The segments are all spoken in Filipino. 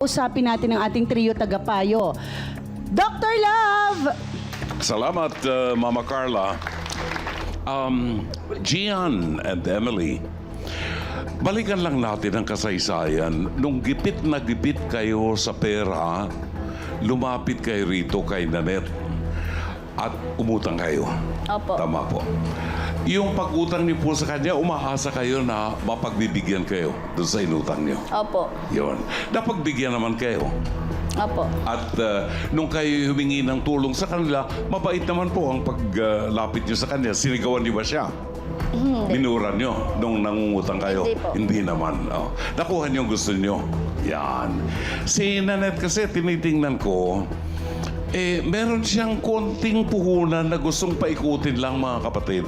Usapin natin ang ating trio tagapayo. Dr. Love! Salamat, uh, Mama Carla. Um, Gian and Emily, balikan lang natin ang kasaysayan. Nung gipit na gipit kayo sa pera, lumapit kayo rito kay Nanette at umutang kayo. Opo. Tama po. Yung pag-utang niyo po sa kanya, umaasa kayo na mapagbibigyan kayo doon sa inutang niyo. Opo. Yun. Napagbigyan naman kayo. Opo. At uh, nung kayo humingi ng tulong sa kanila, mabait naman po ang paglapit nyo sa kanya. Sinigawan niyo ba siya? Minura nyo nung nangungutang kayo? Hindi po. naman. Oh. Nakuha niyo ang gusto nyo. Yan. Si Nanette kasi tinitingnan ko, eh, meron siyang konting puhunan na gustong paikutin lang mga kapatid.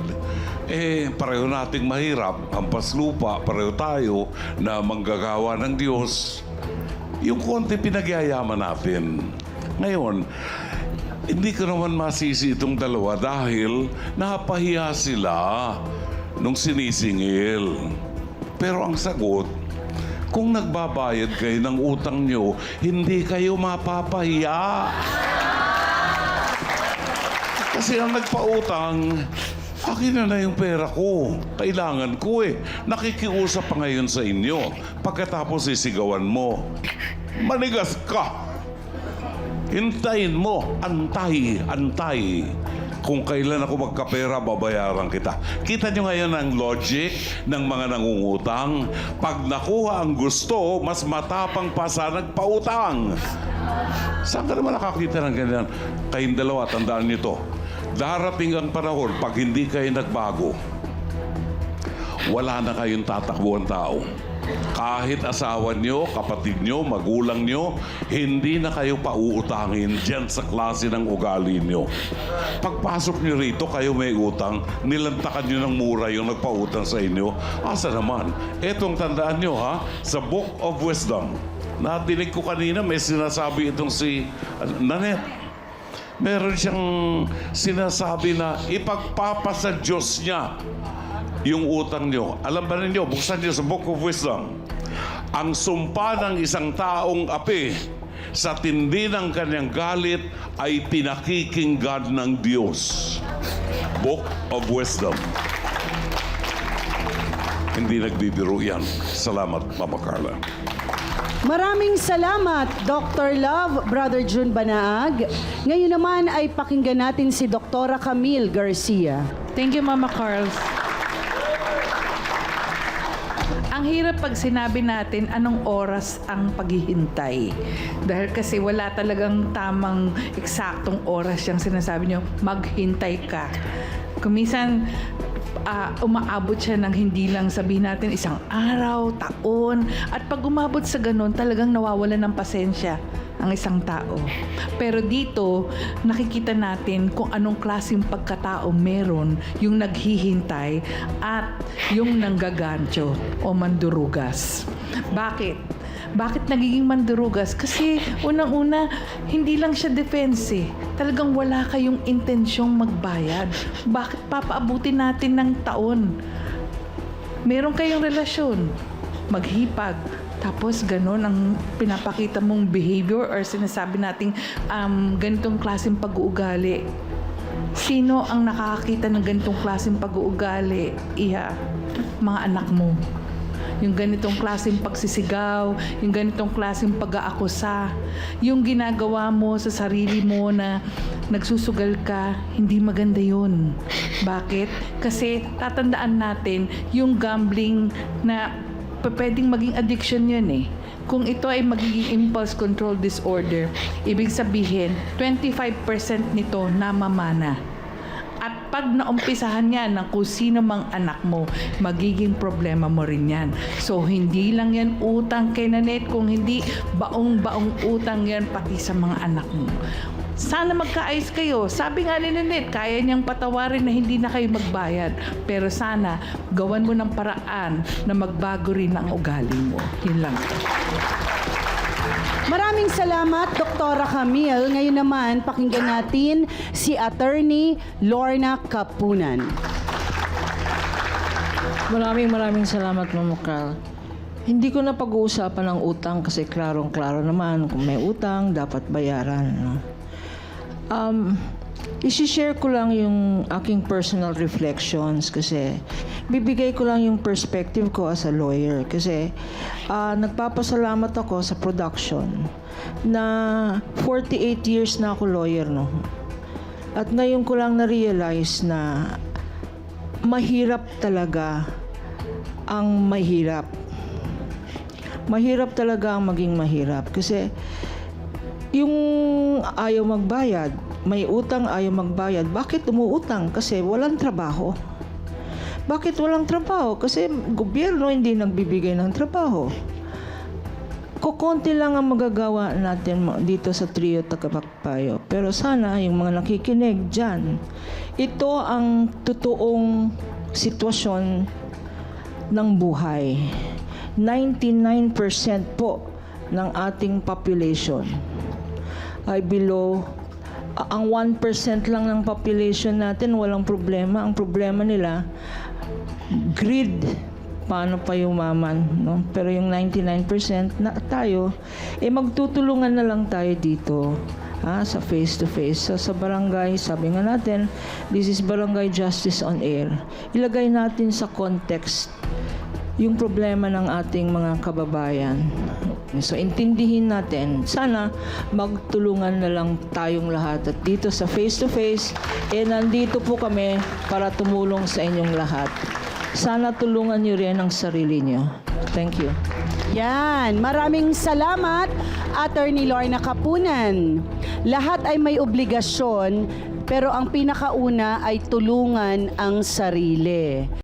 Eh, pareho nating mahirap, hampas lupa, pareho tayo na manggagawa ng Diyos yung konti pinagyayaman natin. Ngayon, hindi ko naman masisi itong dalawa dahil napahiya sila nung sinisingil. Pero ang sagot, kung nagbabayad kayo ng utang nyo, hindi kayo mapapahiya. Kasi ang nagpautang, akin na na yung pera ko. Kailangan ko eh. Nakikiusap pa ngayon sa inyo. Pagkatapos sisigawan mo, manigas ka. Hintayin mo, antay, antay. Kung kailan ako magkapera, babayaran kita. Kita nyo ngayon ang logic ng mga nangungutang. Pag nakuha ang gusto, mas matapang pa sa nagpautang. Saan ka naman nakakita ng ganyan? Kayong dalawa, tandaan nyo to. Darating ang panahon, pag hindi kayo nagbago, wala na kayong tatakbuhan tao. Kahit asawa nyo, kapatid nyo, magulang nyo, hindi na kayo pauutangin dyan sa klase ng ugali nyo. Pagpasok nyo rito, kayo may utang, nilantakan nyo ng mura yung nagpautang sa inyo. Asa naman? Etong tandaan nyo ha, sa Book of Wisdom, natinig ko kanina may sinasabi itong si uh, Nanette meron siyang sinasabi na ipagpapasa Diyos niya yung utang niyo. Alam ba ninyo, buksan niyo sa Book of Wisdom, ang sumpa ng isang taong api sa tindi ng kanyang galit ay pinakikinggan ng Diyos. Book of Wisdom. Hindi nagbibiro yan. Salamat, Mama Carla. Maraming salamat, Dr. Love, Brother June Banaag. Ngayon naman ay pakinggan natin si Dr. Camille Garcia. Thank you, Mama Carls. Ang hirap pag sinabi natin anong oras ang paghihintay. Dahil kasi wala talagang tamang eksaktong oras yung sinasabi nyo, maghintay ka. Kumisan, ah, umaabot siya ng hindi lang sabihin natin isang araw, taon. At pag umabot sa ganun, talagang nawawala ng pasensya ang isang tao. Pero dito, nakikita natin kung anong klaseng pagkatao meron yung naghihintay at yung nanggagancho o mandurugas. Bakit? Bakit nagiging mandurugas? Kasi unang-una, hindi lang siya defense eh. Talagang wala kayong intensyong magbayad. Bakit papaabutin natin ng taon? Meron kayong relasyon, maghipag, tapos ganun ang pinapakita mong behavior or sinasabi nating um, ganitong klaseng pag-uugali. Sino ang nakakakita ng ganitong klaseng pag-uugali? Iha, mga anak mo. Yung ganitong klaseng pagsisigaw, yung ganitong klaseng pag-aakusa, yung ginagawa mo sa sarili mo na nagsusugal ka, hindi maganda yun. Bakit? Kasi tatandaan natin yung gambling na pwedeng maging addiction yun eh. Kung ito ay magiging impulse control disorder, ibig sabihin, 25% nito namamana. At pag naumpisahan yan ng kung sino mang anak mo, magiging problema mo rin yan. So, hindi lang yan utang kay Nanette, kung hindi baong-baong utang yan pati sa mga anak mo. Sana magkaayos kayo. Sabi nga ni Nanette, kaya niyang patawarin na hindi na kayo magbayad. Pero sana, gawan mo ng paraan na magbago rin ang ugali mo. Yun lang. Maraming salamat, Dr. Camille. Ngayon naman, pakinggan natin si Attorney Lorna Kapunan. Maraming maraming salamat, Mama Carl. Hindi ko na pag-uusapan ang utang kasi klarong-klaro naman kung may utang, dapat bayaran. Um, isi-share ko lang yung aking personal reflections kasi bibigay ko lang yung perspective ko as a lawyer kasi ah, nagpapasalamat ako sa production na 48 years na ako lawyer no. At ngayon ko lang na-realize na mahirap talaga ang mahirap. Mahirap talaga ang maging mahirap kasi yung ayaw magbayad, may utang ayaw magbayad. Bakit umuutang? Kasi walang trabaho. Bakit walang trabaho? Kasi gobyerno hindi nagbibigay ng trabaho. Kukunti lang ang magagawa natin dito sa trio Tagapagpayo. Pero sana yung mga nakikinig dyan, ito ang totoong sitwasyon ng buhay. 99% po ng ating population ay below ang 1% lang ng population natin walang problema. Ang problema nila greed paano pa yumaman, no? Pero yung 99% na tayo, eh magtutulungan na lang tayo dito. Ha, sa face to face. So, sa barangay, sabi nga natin, this is Barangay Justice on Air. Ilagay natin sa context yung problema ng ating mga kababayan. So, intindihin natin. Sana magtulungan na lang tayong lahat. At dito sa face-to-face, eh, nandito po kami para tumulong sa inyong lahat. Sana tulungan niyo rin ang sarili niyo. Thank you. Yan. Maraming salamat, Attorney Lorna Kapunan. Lahat ay may obligasyon, pero ang pinakauna ay tulungan ang sarili.